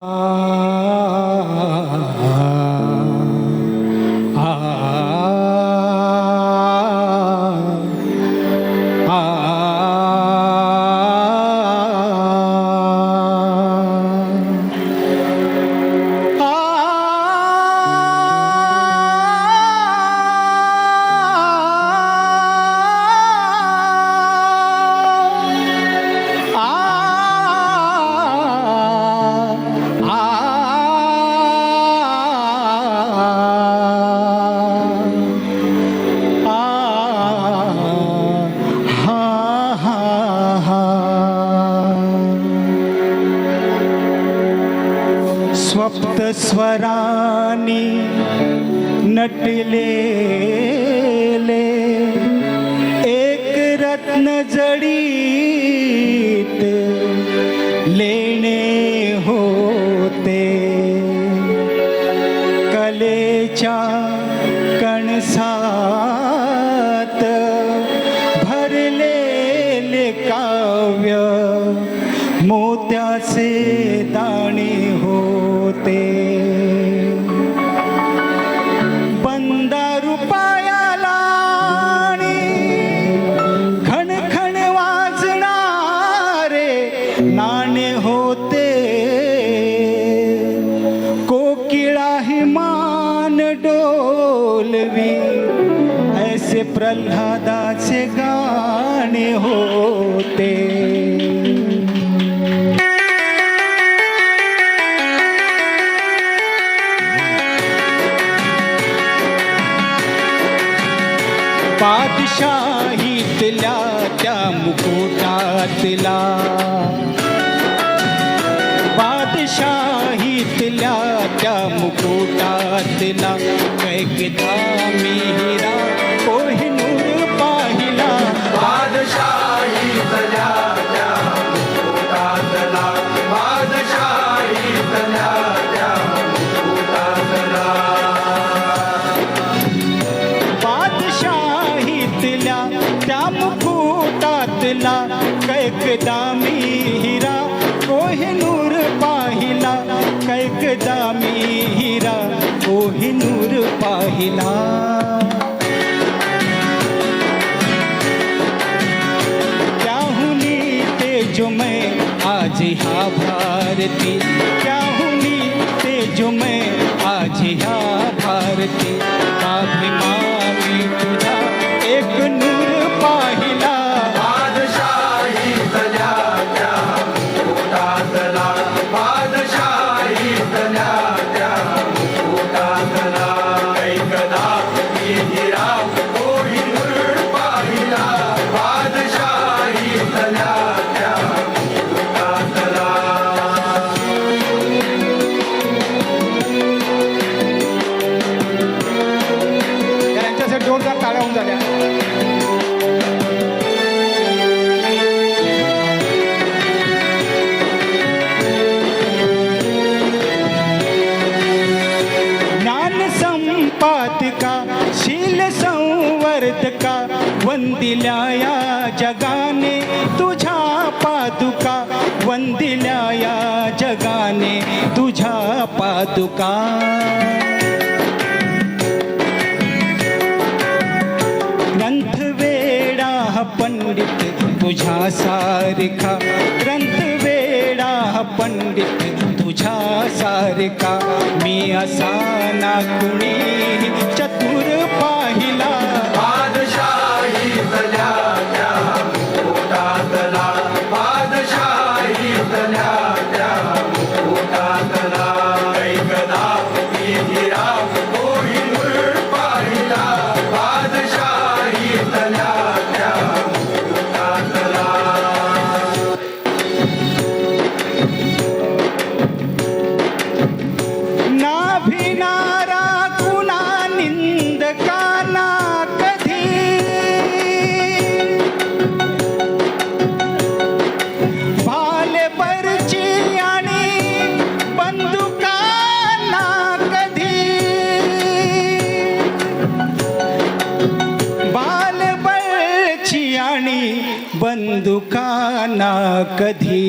Uh... वरानी नटले एक रत्न जडीत लेणे होते। कलेच्या कणसा डोलवी ऐसे प्रल्हादाचे गाणे होते. पादशाहीतल्या त्या मुकुटातला ಮುಕುಟಾರ್ತಿನ ಕೈಗೆ ಧಾಮಿ it be? वंदिल्या जगाने तुझ्या पादुका. वंदिल्या जगाने तुझ्या पादुका. ग्रंथ ग्रंथवेडा पंडित तुझ्या सारिका. ग्रंथ ग्रंथवेडा पंडित तुझ्या सारिका. मी असा ना कुणी चतुर पाही कधी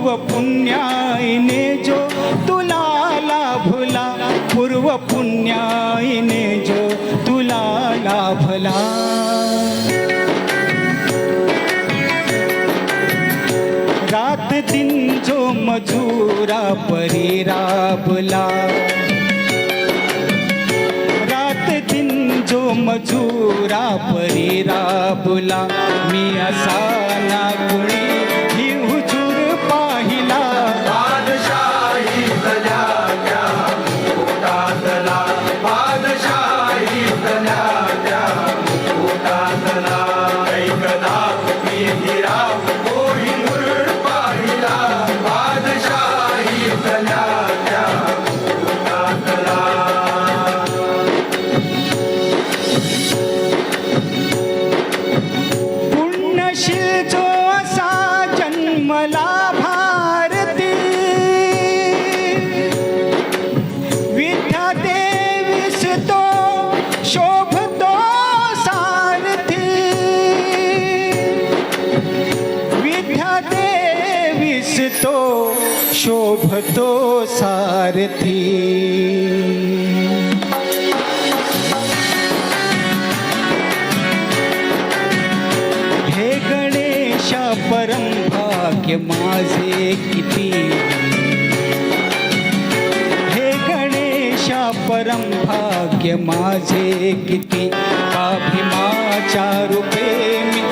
पूर्व पुण्याईने जो तुला लाभला पूर्व पुण्याईने जो तुला लाभला रात दिन जो मजूरा परी राबला जो मजूरा परी राबुला मी असा ना गुणी शोभ तो सारथी। हे गणेश, परम भाग्य माझे किती। हे गणेश, परम भाग्य माझे किती। अभिमाचारूपे मी